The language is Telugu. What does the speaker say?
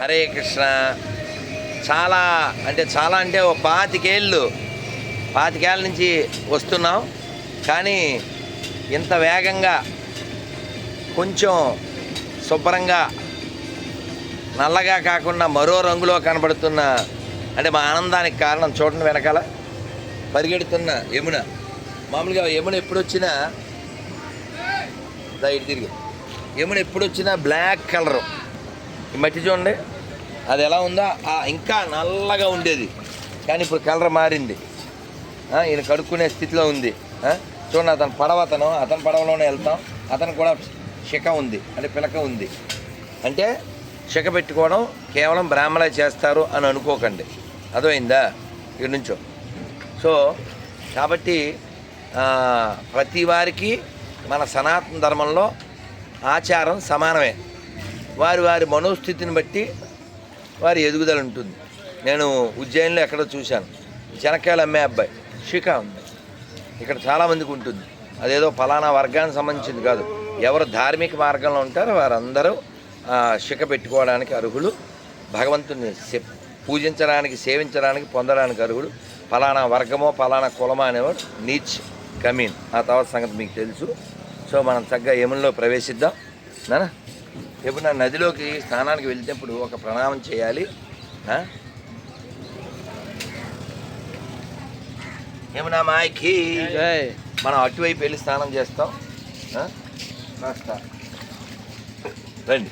హరే కృష్ణ. చాలా అంటే చాలా అంటే ఓ పాతికేళ్ళు పాతికేళ్ళ నుంచి వస్తున్నాం. కానీ ఇంత వేగంగా కొంచెం శుభ్రంగా నల్లగా కాకుండా మరో రంగులో కనబడుతున్న అంటే మా ఆనందానికి కారణం చూడండి వెనకాల పరిగెడుతున్న యమున. మామూలుగా యమున ఎప్పుడు వచ్చినా ఇటు తిరిగి. యమున ఎప్పుడు వచ్చినా బ్లాక్ కలరు. ఈ మట్టి చూడండి. అది ఎలా ఉందో ఇంకా నల్లగా ఉండేది. కానీ ఇప్పుడు కలర్ మారింది. ఈయన కడుక్కునే స్థితిలో ఉంది. చూడండి అతను పడవ అతను. అతని పడవలోనే వెళ్తాం. అతను కూడా శిఖ ఉంది. అంటే పిలక ఉంది. అంటే శిఖ పెట్టుకోవడం కేవలం బ్రాహ్మణే చేస్తారు అని అనుకోకండి. అర్థమైందా? ఇక్కడి నుంచో. సో కాబట్టి ప్రతి వారికి మన సనాతన ధర్మంలో ఆచారం సమానమే. వారి వారి మనోస్థితిని బట్టి వారి ఎదుగుదల ఉంటుంది. నేను ఉజ్జయిన్లో ఎక్కడో చూశాను. శనక్కాయలు అమ్మే అబ్బాయి. శిఖా ఉంది. ఇక్కడ చాలామందికి ఉంటుంది. అదేదో ఫలానా వర్గానికి సంబంధించింది కాదు. ఎవరు ధార్మిక మార్గంలో ఉంటారో వారందరూ శిఖ పెట్టుకోవడానికి అర్హులు. భగవంతుని పూజించడానికి సేవించడానికి పొందడానికి అర్హులు ఫలానా వర్గమో ఫలానా కులమో అనేవాడు నీచ్ కమీన్. ఆ తర్వాత సంగతి మీకు తెలుసు. సో మనం చక్కగా యములో ప్రవేశిద్దాం. నానా? ఎప్పుడు నా నదిలోకి స్నానానికి వెళ్తేప్పుడు ఒక ప్రణామం చేయాలి? యమునా మాయకి మనం అటువైపు వెళ్ళి స్నానం చేస్తాం? కాస్త రండి